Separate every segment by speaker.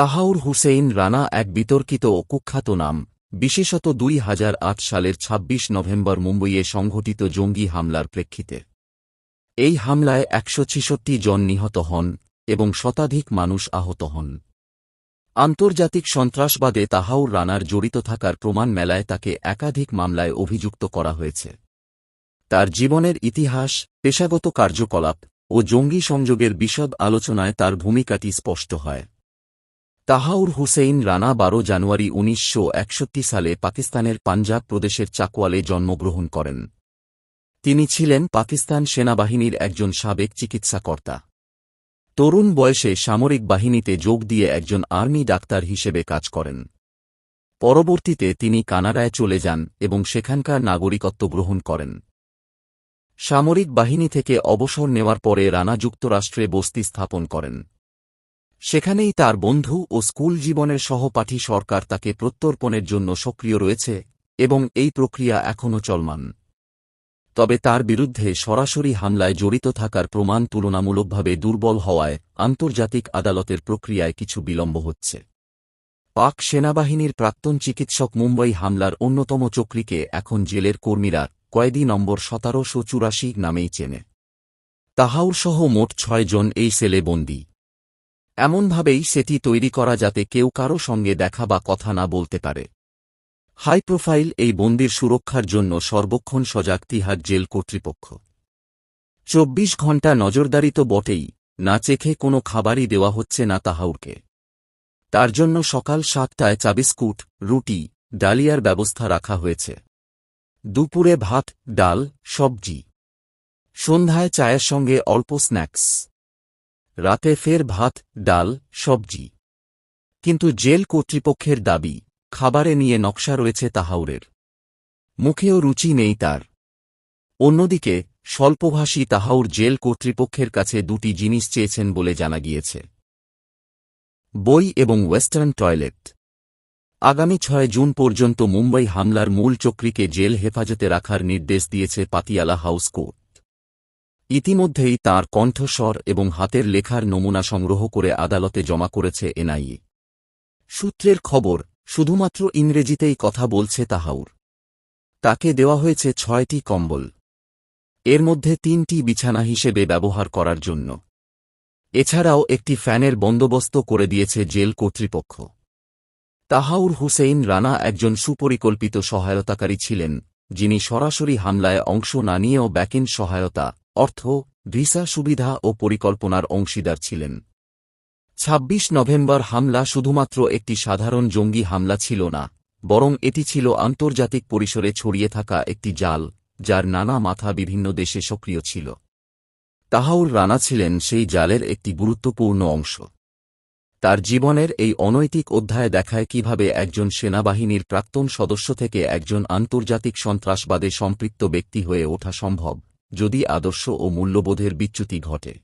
Speaker 1: তাহাউর হুসেইন রানা এক বিতর্কিত ও কুখ্যাত নাম। বিশেষত দুই হাজার আট সালের ২৬ নভেম্বর মুম্বইয়ে সংঘটিত জঙ্গি হামলার প্রেক্ষিতে। এই হামলায় একশো ছেষট্টি জন নিহত হন এবং শতাধিক মানুষ আহত হন। আন্তর্জাতিক সন্ত্রাসবাদে তাহাউর রানার জড়িত থাকার প্রমাণ মেলায় তাকে একাধিক মামলায় অভিযুক্ত করা হয়েছে। তার জীবনের ইতিহাস, পেশাগত কার্যকলাপ ও জঙ্গি সংযোগের বিশদ আলোচনায় তার ভূমিকাটি স্পষ্ট হয়। তাহাউর হুসেইন রানা বারো জানুয়ারি উনিশশো একষট্টি সালে পাকিস্তানের পাঞ্জাব প্রদেশের চাকওয়ালে জন্মগ্রহণ করেন। তিনি ছিলেন পাকিস্তান সেনাবাহিনীর একজন সাবেক চিকিৎসাকর্তা। তরুণ বয়সে সামরিক বাহিনীতে যোগ দিয়ে একজন আর্মি ডাক্তার হিসেবে কাজ করেন। পরবর্তীতে তিনি কানাডায় চলে যান এবং সেখানকার নাগরিকত্ব গ্রহণ করেন। সামরিক বাহিনী থেকে অবসর নেওয়ার পরে রানা যুক্তরাষ্ট্রে বস্তি স্থাপন করেন। সেখানেই তার বন্ধু ও স্কুল জীবনের সহপাঠী সরকার তাকে প্রত্যর্পণের জন্য সক্রিয় রয়েছে, এবং এই প্রক্রিয়া এখনও চলমান। তবে তার বিরুদ্ধে সরাসরি হামলায় জড়িত থাকার প্রমাণ তুলনামূলকভাবে দুর্বল হওয়ায় আন্তর্জাতিক আদালতের প্রক্রিয়ায় কিছু বিলম্ব হচ্ছে। পাক সেনাবাহিনীর প্রাক্তন চিকিৎসক মুম্বই হামলার অন্যতম চক্রীকে এখন জেলের কর্মীরা কয়েদি নম্বর সতেরোশো চুরাশি নামেই চেনে। তাহাউরসহ মোট ছয়জন এই সেলে বন্দী। এমনভাবেই সেটি তৈরি করা যাতে কেউ কারও সঙ্গে দেখা বা কথা না বলতে পারে। হাই প্রোফাইল এই বন্দির সুরক্ষার জন্য সর্বক্ষণ সজাগ তিহার জেল কর্তৃপক্ষ। চব্বিশ ঘণ্টা নজরদারি তো বটেই, না চেখে কোনো খাবারই দেওয়া হচ্ছে না তাহাউরকে। তার জন্য সকাল সাতটায় চাবিস্কুট, রুটি, ডালিয়ার ব্যবস্থা রাখা হয়েছে। দুপুরে ভাত, ডাল, সবজি। সন্ধ্যায় চায়ের সঙ্গে অল্প স্ন্যাক্স। রাতে ফের ভাত, ডাল, সবজি। কিন্তু জেল কর্তৃপক্ষের দাবি, খাবারে নিয়ে নকশা রয়েছে তাহাউরের। মুখেও রুচি নেই তার। অন্যদিকে, স্বল্পভাষী তাহাউর জেল কর্তৃপক্ষের কাছে দুটি জিনিস চেয়েছেন বলে জানা গিয়েছে। বই এবং ওয়েস্টার্ন টয়লেট। আগামী ছয় জুন পর্যন্ত মুম্বাই হামলার মূল চক্রীকে জেল হেফাজতে রাখার নির্দেশ দিয়েছে পাতিয়ালা হাউস কোর্ট। ইতিমধ্যেই তার কণ্ঠস্বর এবং হাতের লেখার নমুনা সংগ্রহ করে আদালতে জমা করেছে এনআইএ। সূত্রের খবর, শুধুমাত্র ইংরেজিতেই কথা বলছে তাহাউর। তাকে দেওয়া হয়েছে ছয়টি কম্বল। এর মধ্যে তিনটি বিছানা হিসেবে ব্যবহার করার জন্য। এছাড়াও একটি ফ্যানের বন্দোবস্ত করে দিয়েছে জেল কর্তৃপক্ষ। তাহাউর হুসেইন রানা একজন সুপরিকল্পিত সহায়তাকারী ছিলেন, যিনি সরাসরি হামলায় অংশ না নিয়েও ব্যাকিন সহায়তা অর্থ, ভিসা সুবিধা ও পরিকল্পনার অংশীদার ছিলেন। ২৬ নভেম্বর হামলা শুধুমাত্র একটি সাধারণ জঙ্গি হামলা ছিল না, বরং এটি ছিল আন্তর্জাতিক পরিসরে ছড়িয়ে থাকা একটি জাল, যার নানা মাথা বিভিন্ন দেশে সক্রিয় ছিল। তাহাউর রানা ছিলেন সেই জালের একটি গুরুত্বপূর্ণ অংশ। তার জীবনের এই অনৈতিক অধ্যায় দেখায় কীভাবে একজন সেনাবাহিনীর প্রাক্তন সদস্য থেকে একজন আন্তর্জাতিক সন্ত্রাসবাদে সম্পৃক্ত ব্যক্তি হয়ে ওঠা সম্ভব। যদি আদর্শ ও মূল্যবোধের বিচ্যুতি ঘটে।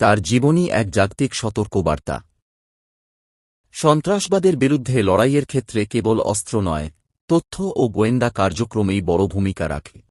Speaker 1: তার জীবনই এক জাগতিক সতর্কবার্তা। সন্ত্রাসবাদের বিরুদ্ধে লড়াইয়ের ক্ষেত্রে কেবল অস্ত্র নয়, তথ্য ও গোয়েন্দা কার্যক্রমেই বড় ভূমিকা রাখে।